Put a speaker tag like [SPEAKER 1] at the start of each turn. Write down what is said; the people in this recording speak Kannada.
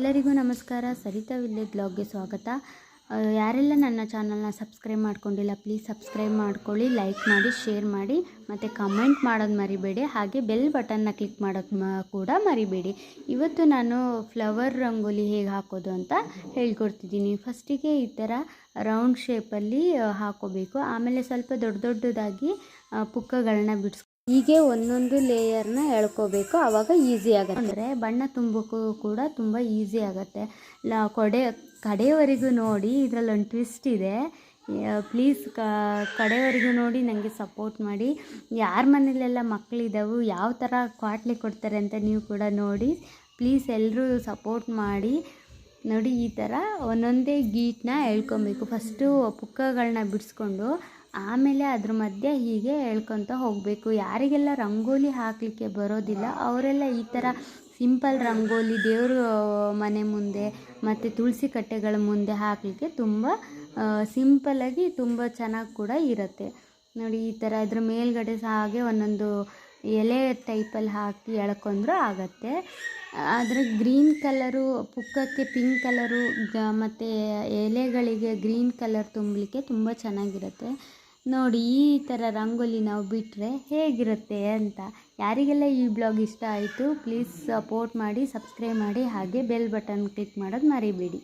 [SPEAKER 1] ಎಲ್ಲರಿಗೂ ನಮಸ್ಕಾರ. ಸರಿತಾ ವಿಲ್ಲೇಜ್ ಬ್ಲಾಗ್ಗೆ ಸ್ವಾಗತ. ಯಾರೆಲ್ಲ ನನ್ನ ಚಾನಲ್ನ ಸಬ್ಸ್ಕ್ರೈಬ್ ಮಾಡ್ಕೊಂಡಿಲ್ಲ, ಪ್ಲೀಸ್ ಸಬ್ಸ್ಕ್ರೈಬ್ ಮಾಡ್ಕೊಳ್ಳಿ, ಲೈಕ್ ಮಾಡಿ, ಶೇರ್ ಮಾಡಿ, ಮತ್ತು ಕಮೆಂಟ್ ಮಾಡೋದು ಮರಿಬೇಡಿ, ಹಾಗೆ ಬೆಲ್ ಬಟನ್ನ ಕ್ಲಿಕ್ ಮಾಡೋದು ಕೂಡ ಮರಿಬೇಡಿ. ಇವತ್ತು ನಾನು ಫ್ಲವರ್ ರಂಗೋಲಿ ಹೇಗೆ ಹಾಕೋದು ಅಂತ ಹೇಳ್ಕೊಡ್ತಿದ್ದೀನಿ. ಫಸ್ಟಿಗೆ ಈ ಥರ ರೌಂಡ್ ಶೇಪಲ್ಲಿ ಹಾಕೋಬೇಕು. ಆಮೇಲೆ ಸ್ವಲ್ಪ ದೊಡ್ಡ ದೊಡ್ಡದಾಗಿ ಪುಕ್ಕಗಳನ್ನ ಬಿಡಿಸ್ ಹೀಗೆ ಒಂದೊಂದು ಲೇಯರ್ನ ಎಳ್ಕೋಬೇಕು. ಆವಾಗ ಈಸಿ ಆಗುತ್ತೆ. ಅಂದರೆ ಬಣ್ಣ ತುಂಬಕ್ಕೂ ಕೂಡ ತುಂಬ ಈಸಿ ಆಗುತ್ತೆ. ಲ, ಕೊಡೆ, ಕಡೆಯವರೆಗೂ ನೋಡಿ ಇದರಲ್ಲಿ ಒಂದು ಟ್ವಿಸ್ಟ್ ಇದೆ. ಪ್ಲೀಸ್ ಕಡೆಯವರೆಗೂ ನೋಡಿ ನನಗೆ ಸಪೋರ್ಟ್ ಮಾಡಿ. ಯಾರ ಮನೇಲೆಲ್ಲ ಮಕ್ಕಳಿದ್ದಾವೆ ಯಾವ ಥರ ಕ್ವಾಟ್ಲಿ ಕೊಡ್ತಾರೆ ಅಂತ ನೀವು ಕೂಡ ನೋಡಿ. ಪ್ಲೀಸ್ ಎಲ್ಲರೂ ಸಪೋರ್ಟ್ ಮಾಡಿ. ನೋಡಿ ಈ ಥರ ಒಂದೊಂದೇ ಗೀಟನ್ನ ಹೇಳ್ಕೊಬೇಕು ಫಸ್ಟು ಪುಕ್ಕಗಳನ್ನ ಬಿಡಿಸ್ಕೊಂಡು ಆಮೇಲೆ ಅದ್ರ ಮಧ್ಯೆ ಹೀಗೆ ಹೇಳ್ಕೊತ ಹೋಗಬೇಕು. ಯಾರಿಗೆಲ್ಲ ರಂಗೋಲಿ ಹಾಕಲಿಕ್ಕೆ ಬರೋದಿಲ್ಲ, ಅವರೆಲ್ಲ ಈ ಥರ ಸಿಂಪಲ್ ರಂಗೋಲಿ, ದೇವ್ರ ಮನೆ ಮುಂದೆ ಮತ್ತು ತುಳಸಿ ಕಟ್ಟೆಗಳ ಮುಂದೆ ಹಾಕಲಿಕ್ಕೆ ತುಂಬ ಸಿಂಪಲ್ಲಾಗಿ ತುಂಬ ಚೆನ್ನಾಗಿ ಕೂಡ ಇರುತ್ತೆ. ನೋಡಿ, ಈ ಥರ ಇದ್ರ ಮೇಲ್ಗಡೆ ಸಹ ಹಾಗೆ ಒಂದೊಂದು ಎಲೆ ಟೈಪಲ್ಲಿ ಹಾಕಿ ಎಳ್ಕೊಂಡ್ರೂ ಆಗತ್ತೆ. ಆದರೆ ಗ್ರೀನ್ ಕಲರು, ಪುಕ್ಕಕ್ಕೆ ಪಿಂಕ್ ಕಲರು ಮತ್ತು ಎಲೆಗಳಿಗೆ ಗ್ರೀನ್ ಕಲರ್ ತುಂಬಲಿಕ್ಕೆ ತುಂಬ ಚೆನ್ನಾಗಿರುತ್ತೆ. ನೋಡಿ, ಈ ಥರ ರಂಗೋಲಿ ನಾವು ಬಿಟ್ಟರೆ ಹೇಗಿರುತ್ತೆ ಅಂತ. ಯಾರಿಗೆಲ್ಲ ಈ ಬ್ಲಾಗ್ ಇಷ್ಟ ಆಯಿತು ಪ್ಲೀಸ್ ಸಪೋರ್ಟ್ ಮಾಡಿ ಸಬ್ಸ್ಕ್ರೈಬ್ ಮಾಡಿ, ಹಾಗೆ ಬೆಲ್ ಬಟನ್ ಕ್ಲಿಕ್ ಮಾಡೋದು ಮರಿಬೇಡಿ.